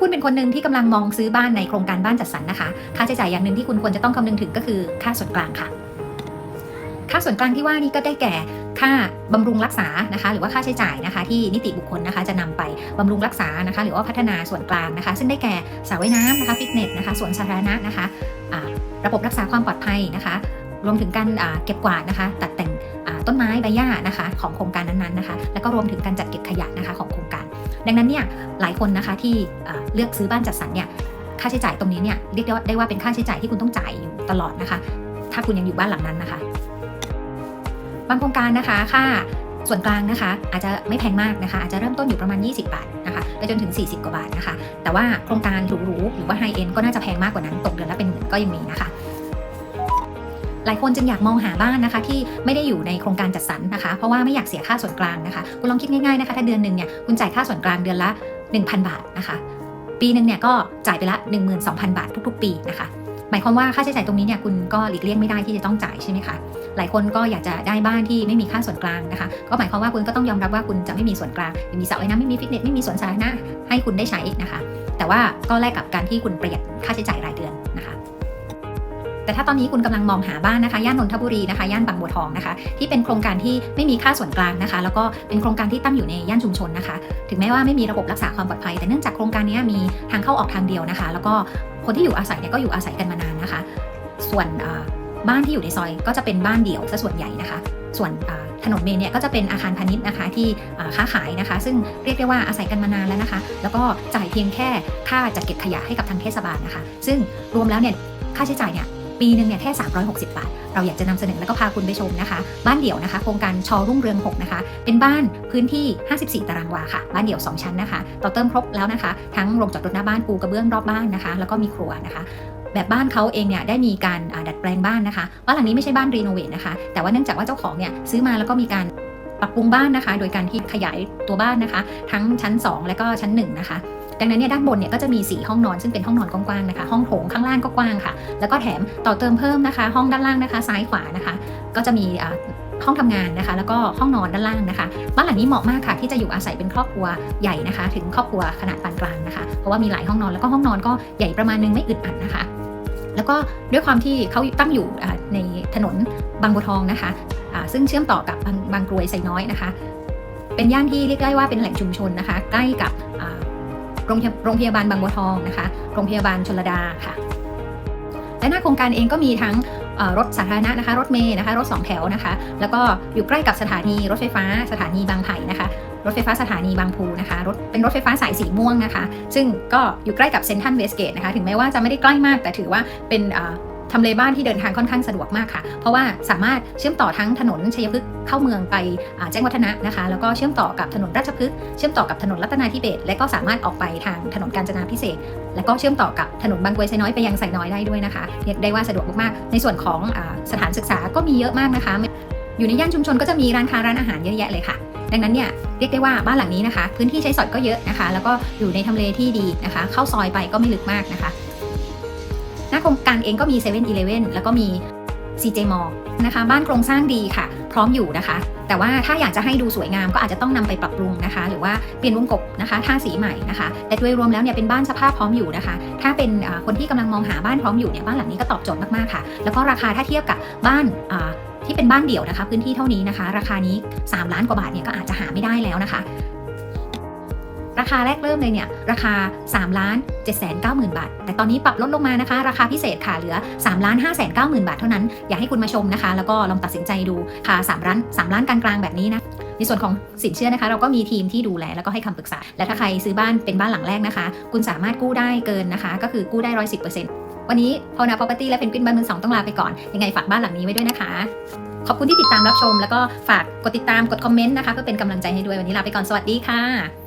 คุณเป็นคนหนึ่งที่กำลังมองซื้อบ้านในโครงการบ้านจัดสรรนะคะ ค่าใช้จ่ายอย่างหนึ่งที่คุณควรจะต้องคำนึงถึงก็คือค่าส่วนกลางค่ะ ค่าส่วนกลางที่ว่านี้ก็ได้แก่ค่าบำรุงรักษานะคะ หรือว่าค่าใช้จ่ายนะคะ ที่นิติบุคคลนะคะ จะนำไปบำรุงรักษานะคะ หรือว่าพัฒนาส่วนกลางนะคะ ซึ่งได้แก่สระว่ายน้ำนะคะฟิตเนสนะคะสวนสาธารณะนะคะระบบรักษาความปลอดภัยนะคะ รวมถึงการเก็บกวาดนะคะ ตัดแต่งต้นไม้ใบหญ้านะคะ ของโครงการนั้นๆนะคะ แล้วก็รวมถึงการจัดเก็บขยะนะคะของโครงการ ดังนั้นเนี่ยหลายคนนะคะที่เลือกซื้อบ้านจัดสรรเนี่ยค่าใช้จ่ายตรงนี้เนี่ยเรียกได้ว่าได้ว่าเป็นค่าใช้จ่ายที่คุณต้องจ่ายอยู่ตลอดนะคะ ถ้าคุณยังอยู่บ้านหลังนั้นนะคะบางโครงการนะคะค่าส่วนกลางนะคะ อาจจะไม่แพงมากนะคะ อาจจะเริ่มต้นอยู่ประมาณ 20 บาทนะคะไปจนถึง 40 กว่าบาทนะคะ แต่ว่าโครงการหรูๆหรือว่าไฮเอ็นก็น่าจะแพงมากกว่านั้นตกเดือนละเป็นหมื่นก็ยังมีนะคะ หลายคนจึงอยากมองหาบ้านนะคะ ที่ไม่ได้อยู่ในโครงการจัดสรรนะคะ เพราะว่าไม่อยากเสียค่าส่วนกลางนะคะคุณลองคิดง่ายๆนะคะ ถ้าเดือนหนึ่งเนี่ยคุณจ่ายค่าส่วนกลางเดือนละ 1,000 บาทนะคะ ปีหนึ่งเนี่ยก็จ่ายไปละ 12,000 บาททุก ๆ ปีนะคะหมายความว่าค่าใช้จ่ายตรงนี้เนี่ยคุณก็หลีกเลี่ยงไม่ได้ที่จะต้องจ่ายใช่ไหมคะหลายคนก็อยากจะได้บ้านที่ไม่มีค่าส่วนกลางนะคะ ก็หมายความว่าคุณก็ต้องยอมรับว่าคุณจะไม่มีส่วนกลางไม่มีสระว่ายน้ำไม่มีฟิตเนสไม่มีสวนสาธารณะให้คุณได้ใช้นะคะ แต่ว่าก็แลกกับการที่คุณประหยัดค่าใช้จ่ายรายเดือน แต่ถ้าตอนนี้คุณกำลังมองหาบ้านนะคะย่านนนทบุรีนะคะย่านบางบัวทองนะคะ ที่เป็นโครงการที่ไม่มีค่าส่วนกลางนะคะ แล้วก็เป็นโครงการที่ตั้งอยู่ในย่านชุมชนนะคะ ถึงแม้ว่าไม่มีระบบรักษาความปลอดภัย แต่เนื่องจากโครงการนี้มีทางเข้าออกทางเดียวนะคะ แล้วก็คนที่อยู่อาศัยเนี่ยก็อยู่อาศัยกันมานานนะคะ ส่วนบ้านที่อยู่ในซอยก็จะเป็นบ้านเดี่ยวซะส่วนใหญ่นะคะ ส่วนถนนเมนเนี่ยก็จะเป็นอาคารพาณิชย์นะคะที่ค้าขายนะคะ ซึ่งเรียกได้ว่าอาศัยกันมานานแล้วนะคะ แล้วก็จ่ายเพียงแค่ค่าจัดเก็บขยะให้กับทางเทศบาลนะคะ ซึ่งรวมแล้วเนี่ยค่าใช้จ่ายเนี่ย ปีหนึ่งเนี่ยแค่ 360 บาท เราอยากจะนำเสนอแล้วก็พาคุณไปชมนะคะ บ้านเดี่ยวนะคะ โครงการชอรุ่งเรือง 6 นะคะ เป็นบ้านพื้นที่ 54 ตารางวาค่ะ บ้านเดี่ยว 2 ชั้นนะคะ ต่อเติมครบแล้วนะคะ ทั้งโรงจอดรถหน้าบ้านปูกระเบื้องรอบบ้านนะคะ แล้วก็มีครัวนะคะแบบบ้านเขาเองเนี่ยได้มีการดัดแปลงบ้านนะคะบ้านหลังนี้ไม่ใช่บ้านรีโนเวทนะคะ แต่ว่าเนื่องจากว่าเจ้าของเนี่ยซื้อมาแล้วก็มีการปรับปรุงบ้านนะคะ โดยการที่ขยายตัวบ้านนะคะ ทั้งชั้น 2 และก็ชั้น1นะคะ ดังนั้นเนี่ยด้านบนเนี่ยก็จะมี 4 ห้องนอนซึ่งเป็นห้องนอนกว้างๆนะคะ ห้องโถงข้างล่างก็กว้างค่ะ แล้วก็แถมต่อเติมเพิ่มนะคะ ห้องด้านล่างนะคะ ซ้ายขวานะคะ ก็จะมีอ่าห้องทำงานนะคะ แล้วก็ห้องนอนด้านล่างนะคะบ้านหลังนี้เหมาะมากค่ะ ที่จะอยู่อาศัยเป็นครอบครัวใหญ่นะคะ ถึงครอบครัวขนาดปานกลางนะคะ เพราะว่ามีหลายห้องนอนแล้วก็ห้องนอนก็ใหญ่ประมาณนึงไม่อึดอัดนะคะ แล้วก็ด้วยความที่เขาตั้งอยู่อ่าในถนนบางบัวทองนะคะอ่าซึ่งเชื่อมต่อกับบางบางกรวยไซน้อยนะคะ เป็นย่านที่เรียกได้ว่าเป็นแหล่งชุมชนนะคะ ใกล้กับ รงโรงพยาบาลบางบัวทองนะคะ โรงพยาบาลชลดาค่ะ และหน้าโครงการเองก็มีทั้งรถสาธารณะนะคะ รถเมย์นะคะ รถสองแถวนะคะ แล้วก็อยู่ใกล้กับสถานีรถไฟฟ้าสถานีบางไผ่นะคะ รถไฟฟ้าสถานีบางพูนะคะ รถเป็นรถไฟฟ้าสายสีม่วงนะคะ ซึ่งก็อยู่ใกล้กับเซนทันเวสเกตนะคะ ถึงแม้ว่าจะไม่ได้ใกล้มาก แต่ถือว่าเป็น ทำเลบ้านที่เดินทางค่อนข้างสะดวกมากค่ะ เพราะว่าสามารถเชื่อมต่อทั้งถนนชัยพฤกษ์เข้าเมืองไปแจ้งวัฒนะนะคะ แล้วก็เชื่อมต่อกับถนนราชพฤกษ์เชื่อมต่อกับถนนรัตนาธิเบศและก็สามารถออกไปทางถนนกาญจนาพิเศษ และก็เชื่อมต่อกับถนนบางกรวยไซน้อยไปยังไซน้อยได้ด้วยนะคะเรียกได้ว่าสะดวกมากๆในส่วนของอสถานศึกษาก็มีเยอะมากนะคะ อยู่ในย่านชุมชนก็จะมีร้านค้าร้านอาหารเยอะแยะเลยค่ะดังนั้นเนี่ยเรียกได้ว่าบ้านหลังนี้นะคะ พื้นที่ใช้สอยก็เยอะนะคะ แล้วก็อยู่ในทำเลที่ดีนะคะ เข้าซอยไปก็ไม่ลึกมากนะคะ หน้าโครงการเองก็มี7 e เ e ่ e อแล้วก็มี CJ m a l l นะคะ บ้านโครงสร้างดีค่ะ พร้อมอยู่นะคะ แต่ว่าถ้าอยากจะให้ดูสวยงามก็อาจจะต้องนำไปปรับปรุงนะคะ หรือว่าเปลี่ยนวงกบนะคะทาสีใหม่นะคะ แต่โดยรวมแล้วเนี่ยเป็นบ้านสภาพพร้อมอยู่นะคะ ถ้าเป็นคนที่กำลังมองหาบ้านพร้อมอยู่เนี่ยบ้านหลังนี้ก็ตอบโจทย์มากๆค่ะ แล้วก็ราคาถ้าเทียบกับบ้านที่เป็นบ้านเดี่ยวนะคะ พื้นที่เท่านี้นะคะ ราคานี้ 3 ล้านกว่าบาทเนี่ยก็อาจจะหาไม่ได้แล้วนะคะ ราคาแรกเริ่มเลยเนี่ยราคา3ล้าน7 9 0 0 0 0 บาท แต่ตอนนี้ปรับลดลงมานะคะ ราคาพิเศษค่ะเหลือ3ล้าน5 9 0 0 0 0 บาทเท่านั้น อยากให้คุณมาชมนะคะ แล้วก็ลองตัดสินใจดูค่ะ3ล้าน3ล้านกลางๆแบบนี้นะในส่วนของสินเชื่อนะคะ เราก็มีทีมที่ดูแลแล้วก็ให้คำปรึกษา และถ้าใครซื้อบ้านเป็นบ้านหลังแรกนะคะ คุณสามารถกู้ได้เกินนะคะ ก็คือกู้ได้ร้อยสิบเปอร์เซ็นต์วันนี้พอนา property และเป็นกินบ้านมือสองต้องลาไปก่อน ยังไงฝากบ้านหลังนี้ไว้ด้วยนะคะ ขอบคุณที่ติดตามรับชม แล้วก็ฝากกดติดตามกดคอมเมนต์นะคะเพื่อเป็นกำลังใจให้ด้วยวันนี้ลาไปก่อนสวัสดีค่ะ